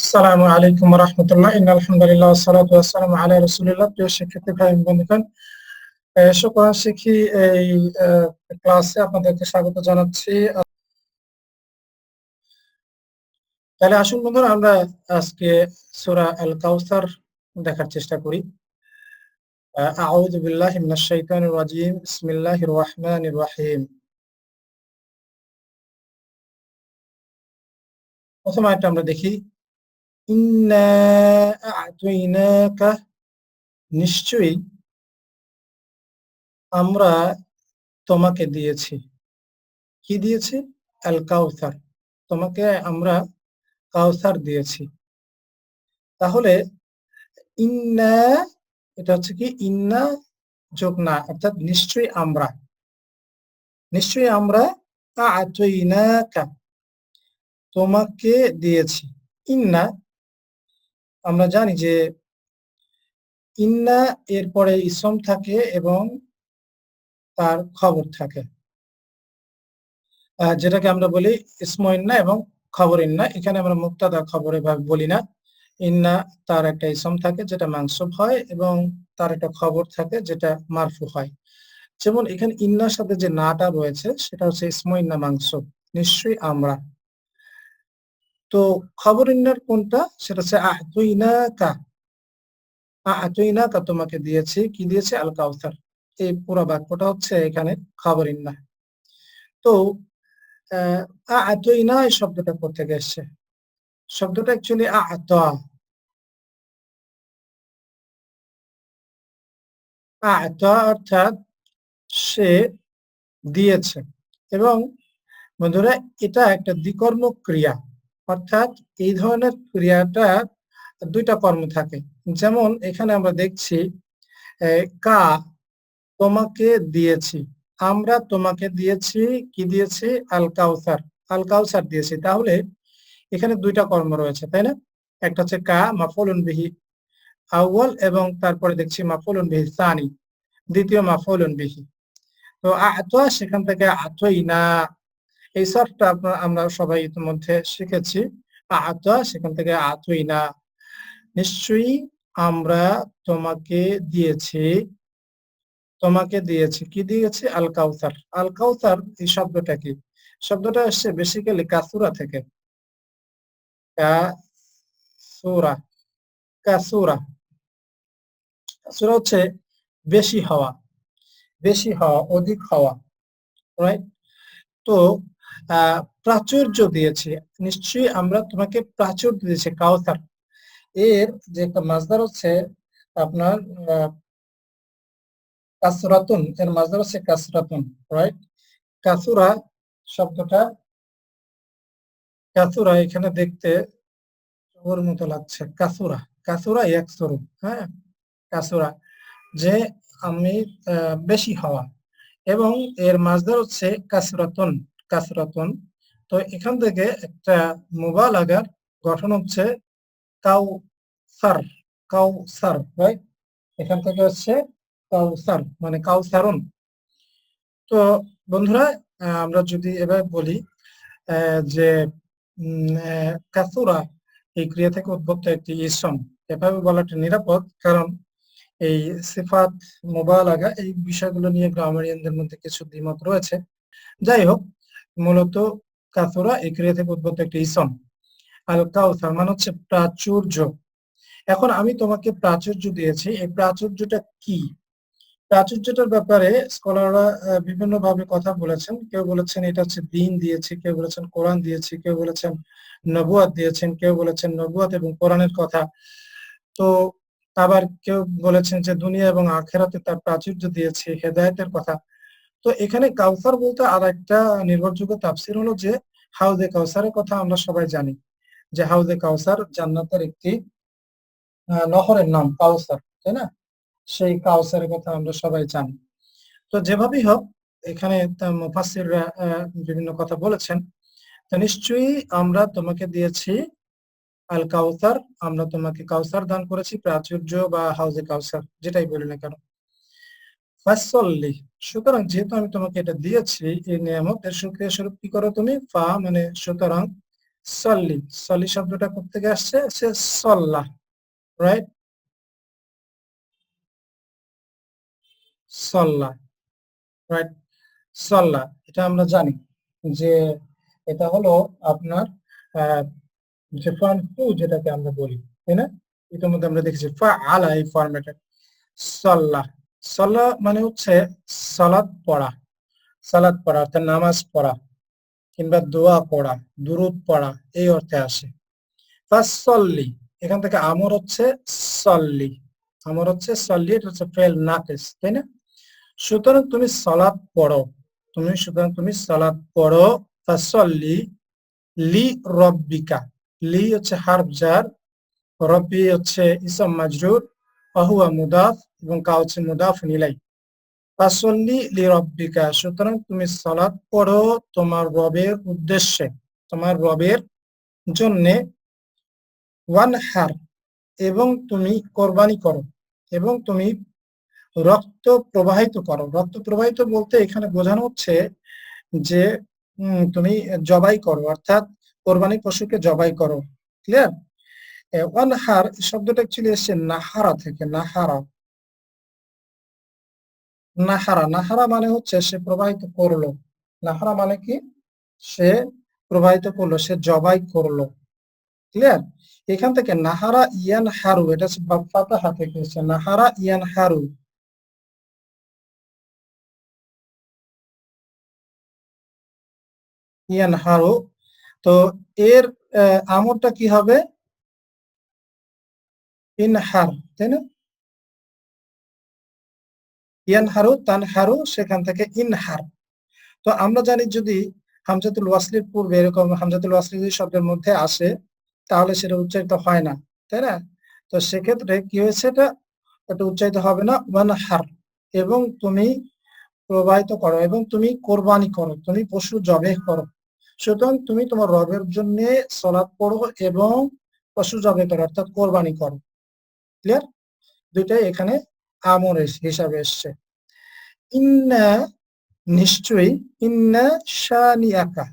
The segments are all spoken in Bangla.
আসসালামু আলাইকুম রহমতুল্লাহ। আলহামদুলিল্লাহ সালাতু ওয়াসসালামু আলা রাসূলিল্লাহ। প্রিয় শিক্ষার্থী ভাই বন্ধুগণ শিখি এই ক্লাসে আপনাদেরকে স্বাগত জানাচ্ছি। তাহলে আসুন আমরা আজকে আল কাউসার দেখার চেষ্টা করি। আউযু বিল্লাহি মিনাশ রাজিম। বিসমিল্লাহির রহমানির রহিম। প্রথম আয়াতটা আমরা দেখি। নিশ্চয়ই আমরা তোমাকে দিয়েছি। কি দিয়েছি? আল কাউসার তোমাকে আমরা কাউসার দিয়েছি। তাহলে ইন্না, এটা হচ্ছে কি? ইন্না যোগ না, অর্থাৎ নিশ্চয়ই আমরা। নিশ্চয়ই আমরা তোমাকে দিয়েছি। ইন্না আমরা জানি যে ইন্না এরপরে ইসম থাকে এবং তার খবর থাকে। যেটাকে আমরা বলি ইসম ইন্না এবং খবর ইন্না। এখানে আমরা মুক্তাদা খবর এভাবে বলি না। ইন্না তার একটা ইসম থাকে যেটা মাংসব হয় এবং তার একটা খবর থাকে যেটা মারফু হয়। যেমন এখানে ইন্নার সাথে যে নাটা রয়েছে সেটা হচ্ছে ইসম ইন্না মাংসব নিশ্চয়ই আমরা। তো খবর ইন্নার কোনটা? সেটা হচ্ছে আহতুইনাকা আহতুইনাকা তোমাকে দিয়েছি। কি দিয়েছে? আল কাউসার এই পুরো বাক্যটা হচ্ছে এখানে খবর ইন্না। তো আহতুইনা এই শব্দটা কোথেকে এসছে? শব্দটা অ্যাকচুয়ালি আহতা আহতা অর্থাৎ সে দিয়েছে। এবং বন্ধুরা, এটা একটা দ্বিকর্ম ক্রিয়া অর্থাৎ এই ধরনের ক্রিয়াটা দুইটা কর্ম থাকে। যেমন এখানে আমরা দেখছি কা তোমাকে দিয়েছি, আমরা তোমাকে দিয়েছি, কি দিয়েছি? আল কাউসার আল কাউসার দিয়েছি। তাহলে এখানে দুইটা কর্ম রয়েছে, তাই না? একটা হচ্ছে কা মাফলুন বিহি আউয়াল এবং তারপরে দেখছি মাফলুন বিহি সানি, দ্বিতীয় মাফলুন বিহি। তো আতোয়া, সেখান থেকে আতই না এই সফটটা আমরা সবাই ইতিমধ্যে শিখেছি। আতা সেখান থেকে আতুই না। নিশ্চয়ই আমরা তোমাকে দিয়েছি। তোমাকে দিয়েছি। কি দিয়েছি? আল কাউসার আল কাউসার এই শব্দটা কি? শব্দটা আসছে বেসিক্যালি কাসুরা থেকে। কাসুরা। কাসুরা। কাসুরা হচ্ছে বেশি হওয়া। বেশি হওয়া, অধিক হওয়া রাইট তো প্রাচুর্য দিয়েছি। নিশ্চয়ই আমরা তোমাকে প্রাচুর্য দিয়েছি, কাউসার। এর যে মাজদার হচ্ছে আপনার কাসরাতুন, এর মাজদার হচ্ছে কাসরাতুন রাইট কাসুরা শব্দটা, কাসুরা এখানে দেখতে ওর মতো লাগছে। কাসুরা কাসুরা এক স্বরূপ হ্যাঁ? কাসুরা, যে আমি বেশি হওয়া। এবং এর মাজদার হচ্ছে কাসরাতুন। কাসরাতুন তো এখান থেকে একটা মুবালাগার গঠন হচ্ছে কাউ সার কাউ সার রাইট এখান থেকে হচ্ছে কাউসার মানে কাউসারুন। তো বন্ধুরা আমরা যদি এবার বলি যে কাসুরা এই ক্রিয়া থেকে উদ্ভূত একটি ইসম। এভাবে বলাটা নিরাপদ, কারণ এই সিফাত, মোবালাগা এই বিষয়গুলো নিয়ে গ্রামারিয়ানদের মধ্যে কিছু দ্বিমত রয়েছে। যাই হোক মূলত কাসুরা এই ক্রিয়া থেকে উদ্ভূত একটি ইসম। আল কাউসার মানে হচ্ছে প্রাচুর্য। এখন আমি তোমাকে প্রাচুর্য দিয়েছি। এই প্রাচুর্যটা কি? প্রাচুর্যটার ব্যাপারে স্কলাররা বিভিন্ন ভাবে কথা বলেছেন। কেউ বলেছেন এটা হচ্ছে দিন দিয়েছে, কেউ বলেছেন কোরআন দিয়েছে, কেউ বলেছেন নবুয়াত দিয়েছেন, কেউ বলেছেন নবুয়াত এবং কোরআনের কথা। তো আবার কেউ বলেছেন যে দুনিয়া এবং আখেরাতে তার প্রাচুর্য দিয়েছে, হেদায়তের কথা। তো এখানে কাউসার বলতে আর একটা নির্ভরযোগ্য তাফসির হলো যে হাউজে কাউসারের কথা আমরা সবাই জানি, যে হাউজে কাউসার জান্নাতের একটি নহরের নাম, কাউসার, তাই না? সেই কাউসারের কথা আমরা সবাই জানি। তো যেভাবেই হোক, এখানে বিভিন্ন কথা বলেছেন। তো নিশ্চয়ই আমরা তোমাকে দিয়েছি আল কাউসার আমরা তোমাকে কাউসার দান করেছি, প্রাচুর্য বা হাউজে কাউসার, যেটাই বলি না কেন। ফাসল্লি সুতরাং যেহেতু আমি তোমাকে এটা দিয়েছি, এই নিয়ামত এর সুক্রিয়া স্বরূপ কি করো তুমি? ফা মানে সুতরাং সল্লি সল্লি শব্দটা থেকে আসছে? সে সল্লাহ রাইট সল্লাহ রাইট সল্লাহ এটা আমরা জানি যে এটা হলো আপনার যে ফর্ম টু যেটাকে আমরা বলি, তাই না? এটার মধ্যে আমরা দেখেছি, ফা আলা এই ফর্মেটে সল্লাহ সল্লাহ মানে হচ্ছে সালাদ পড়া সালাদ পড়া অর্থাৎ নামাজ পড়া কিংবা দোয়া পড়া, দুরুদ পড়া, এই অর্থে আসে। সল্লি এখান থেকে আমর হচ্ছে সল্লি। আমর হচ্ছে সল্লি, এটা হচ্ছে ফেল নাকেস তাই না? সুতরাং তুমি সালাদ পড়ো, তুমি সুতরাং তুমি সালাদ পড়ো ফাসল্লি লি রব্বিকা, লি হচ্ছে হারফ জার রব্বি হচ্ছে ইসম মাজরুর, আহুয়া মুদাফ এবং কা হচ্ছে মুদাফ নিলাই। ফাসল্লি লি রব্বিকা সুতরাং তুমি সালাদ পড়ো তোমার রবের উদ্দেশ্যে, তোমার রবের জন্যে। ওয়ান হার এবং তুমি কোরবানি করো, এবং তুমি রক্ত প্রবাহিত করো। রক্ত প্রবাহিত বলতে এখানে বোঝানো হচ্ছে যে তুমি জবাই করো, অর্থাৎ কোরবানি পশুকে জবাই করো। ক্লিয়ার? ওয়ান হার শব্দটা অ্যাকচুয়ালি এসছে নাহারা থেকে, নাহারা। নাহারা নাহারা মানে হচ্ছে সে প্রবাহিত করল। নাহারা মানে কি? সে প্রবাহিত করল, সে জবাই করল। ক্লিয়ার এখান থেকে নাহারা ইয়ান হারু এটা ফাতাহা থেকে এসছে নাহারা ইয়ান হারু ইয়ান হারু তো এর আমরটা কি হবে? ইনহার, তাই না? ইয়ানহারু তানহারু, সেখান থেকে ইনহার। তো আমরা জানি যদি হামজাতুল ওয়াসলির পূর্বে এরকম হামজাতুল ওয়াসলি যদি শব্দের মধ্যে আসে, তাহলে সেটা উচ্চারিত হয় না, তাই না? তো সেক্ষেত্রে কি হয়েছে এটা? এটা উচ্চারিত হবে না ওয়ান হার এবং তুমি প্রবাহিত করো এবং তুমি কোরবানি করো, তুমি পশু জবে করো। সুতরাং তুমি তোমার রবের জন্য সলাদ পড়ো এবং পশু জবে করো, অর্থাৎ কোরবানি করো। ক্লিয়ার দুইটাই এখানে আমর হিসাবে এসছে। ইন্না, নিশ্চয়ই, ইন্না শানিয়াকা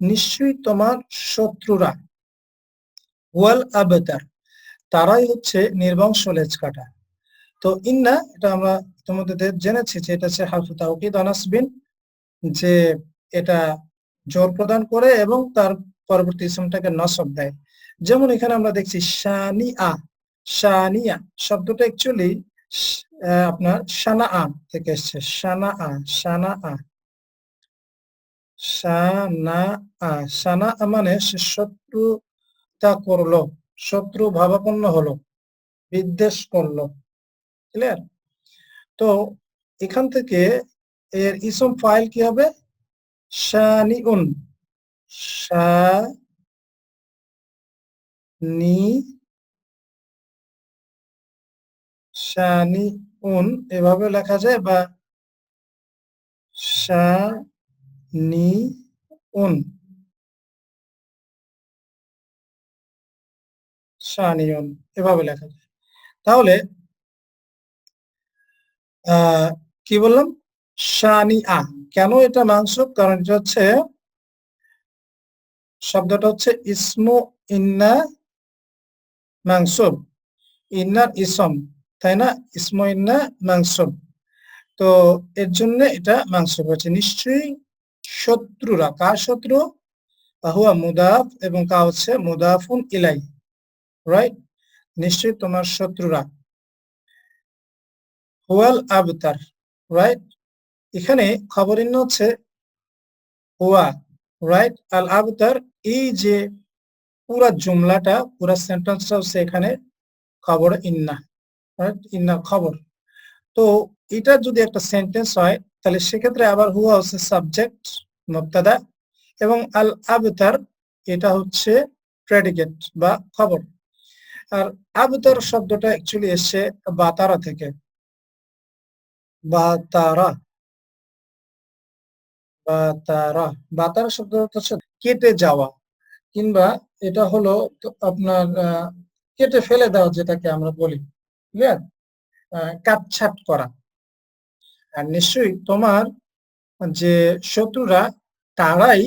নিশ্চয়ই তোমার শত্রুরা। ওয়াল আবতার, তারাই হচ্ছে নির্বংশ লেজ কাটা তো ইন্না, এটা আমরা তোমাদের জেনেছি যে এটা হচ্ছে হাফু তাওকিদ অনাসবিন যে এটা জোর প্রদান করে এবং তার পরবর্তী ইসমটাকে নসব দেয়। যেমন এখানে আমরা দেখছি শানি আ শানিয়া শব্দটা অ্যাকচুয়ালি আপনার সানা আ থেকে এসছে। সানা আ সানা আ সানা আ সানা মানে সে শত্রুতা করল, শত্রু ভাবাপন্ন হলো, বিদ্বেষ করল। ক্লিয়ার তো এখান থেকে এর ইসম ফাইল কি হবে? শানিউন শানি শানি উন এভাবে লেখা যায় বা শানি উন শানিউন এভাবে লেখা যায়। তাহলে কি বললাম? শানি আ কেন এটা মাংস কারণ এটা হচ্ছে, শব্দটা হচ্ছে ইসমু ইন্না মাংসব ইন্নার ইসম। তাই না ইসম ইন্না মাংসব তো এর জন্য এটা মাংস হচ্ছে নিশ্চয়ই শত্রুরা কার শত্রু? হুয়া মুদাফ এবং কা হচ্ছে মুদাফুন ইলাই। রাইট নিশ্চয়ই তোমার শত্রুরা হুয়াল আবতার। রাইট এখানে খবরিন্ন হচ্ছে হুয়া। রাইট আল আবতার, এই যে পুরা জুমলাটা, পুরা সেন্টেন্সটা হচ্ছে এখানে খবর ইন্না। রাইট ইন্না খবর। তো এটা যদি একটা সেন্টেন্স হয়, তাহলে সেক্ষেত্রে আবার হুয়া হচ্ছে সাবজেক্ট মুক্তাদা এবং আল আবতার এটা হচ্ছে প্রেডিকেট বা খবর। আর আবতার শব্দটা অ্যাকচুয়ালি এসছে বাতারা থেকে। বাতারা। বাতারা। বাতারা শব্দ হচ্ছে কেটে যাওয়া, কিংবা এটা হলো আপনার কেটে ফেলে দেওয়া যেটাকে আমরা বলি। ক্লিয়ার কাটছাট করা। আর নিশ্চয়ই তোমার যে শত্রুরা, তারাই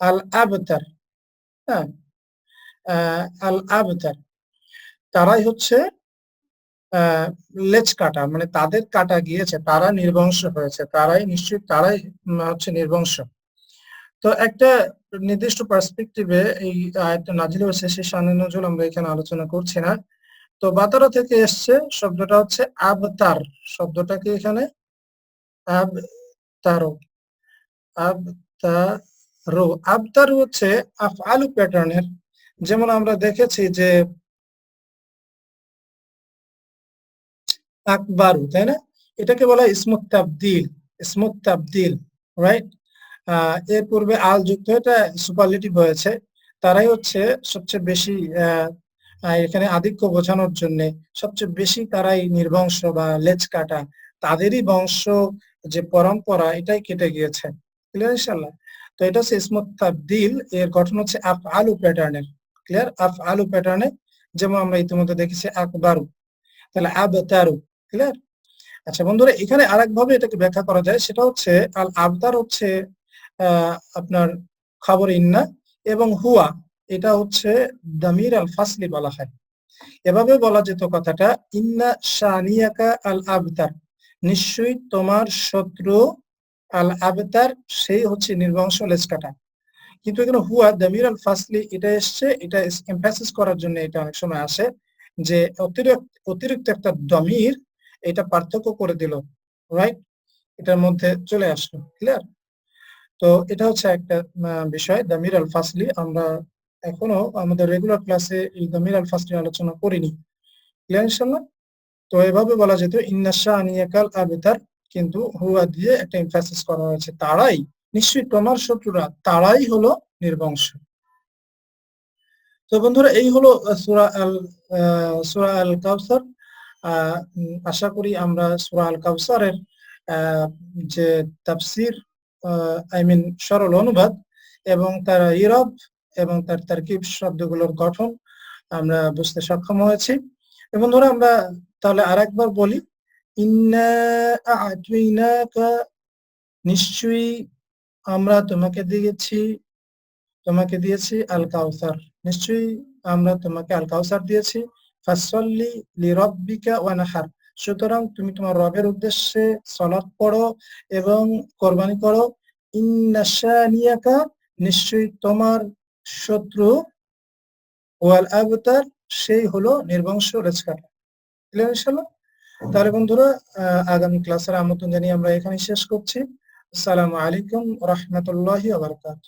আল আবতার হ্যাঁ? আল আবতার তারাই হচ্ছে লেজ কাটা মানে তাদের কাটা গিয়েছে, তারা নির্বংশ হয়েছে, তারাই নিশ্চয়ই, তারাই হচ্ছে নির্বংশ। তো একটা নির্দিষ্ট পার্সপেক্টিভে এই আয়াতটা নাজিল হয়েছে সেই শানে নজরুল আমরা এখানে আলোচনা করছি না। তো বাতারা থেকে এসছে শব্দটা হচ্ছে আবতার। শব্দটা কি এখানে? আব তারো আবতারো। আবতার হচ্ছে আফআলু প্যাটার্নের। যেমন আমরা দেখেছি যে আকবারু, তাই না? এটাকে বলা হয় ইসমুত তাবদিল ইসমুত তাবদিল রাইট এর পূর্বে আল যুক্ত এটা সুপারলেটিভ হয়েছে। তারাই হচ্ছে সবচেয়ে বেশি এখানে আধিক্য বোঝানোর জন্য সবচেয়ে বেশি তারাই নির্বংশ বা লেজ কাটা। তাদেরই বংশ যে পরম্পরা, এটাই কেটে গিয়েছে। ক্লিয়ার ইনশাল্লাহ তো এটা হচ্ছে ইসমত তাবদিল, এর গঠন হচ্ছে আফ আলু প্যাটার্নের ক্লিয়ার আফ আলু প্যাটার্নে যেমন আমরা ইতিমধ্যে দেখেছি, আকবারু। তাহলে আবতারু ক্লিয়ার আচ্ছা বন্ধুরা, এখানে আরেক ভাবে এটাকে ব্যাখ্যা করা যায়, সেটা হচ্ছে আল আবতার হচ্ছে আপনার খবর ইন্না এবং হুয়া। এটা হচ্ছে দামির আল ফাসলি বলা হয়। এভাবে বলা যেত কথাটা, ইন্না শানিয়াকা আল আবতার। নিশ্চয়ই তোমার শত্রু আল আবতার, সেই হচ্ছে নির্বংশ লেজকাটা। কিন্তু এখানে হুয়া, দামির আল ফাসলি এটা এসছে, এটা এমফাসিস করার জন্য এটা অনেক সময় আসে, যে অতিরিক্ত অতিরিক্ত একটা দমির এটা পার্থক্য করে দিল রাইট এটার মধ্যে চলে আসলো ক্লিয়ার তো এটা হচ্ছে একটা বিষয়, দামির আল ফাসলি, আমরা এখনও আমাদের রেগুলার ক্লাসে এই দামির আল ফাসলি আলোচনা করিনি। ক্লিয়ার ইনশাল্লাহ তো এভাবে বলা যেত ইন্নাশা আনিয়াকাল আবেতার কিন্তু হুয়া দিয়ে একটা এমফাসিস করা হয়েছে, তারাই নিশ্চয়ই তোমার শত্রুরা, তারাই হলো নির্বংশ। তো বন্ধুরা, এই হলো সুরা আল সুরা আল কাউসার। আশা করি আমরা সুরা আল কাউসারের যে তাফসির আই মিন সরল অনুবাদ এবং তার ইরব এবং তার তারকিব শব্দগুলোর গঠন আমরা বুঝতে সক্ষম হয়েছি। এবং ধরো আমরা তাহলে আর একবার বলি নিশ্চয়ই আমরা তোমাকে দিয়েছি তোমাকে দিয়েছি আল কাউসার নিশ্চয়ই আমরা তোমাকে আল কাউসার দিয়েছি সুতরাং তুমি তোমার রবের উদ্দেশ্যে সলাৎ পড়ো এবং কোরবানি করো। ইন্নাশানিয়াকা নিশ্চয়ই তোমার শত্রু ওয়াল আবতার সেই হলো নির্বংশ রেজকাটা ক্লিয়ার ইনশাল্লাহ তাহলে বন্ধুরা আগামী ক্লাসের আমন্ত্রণ জানিয়ে আমরা এখানে শেষ করছি। আসসালামু আলাইকুম রহমতুল্লাহ আবরকাত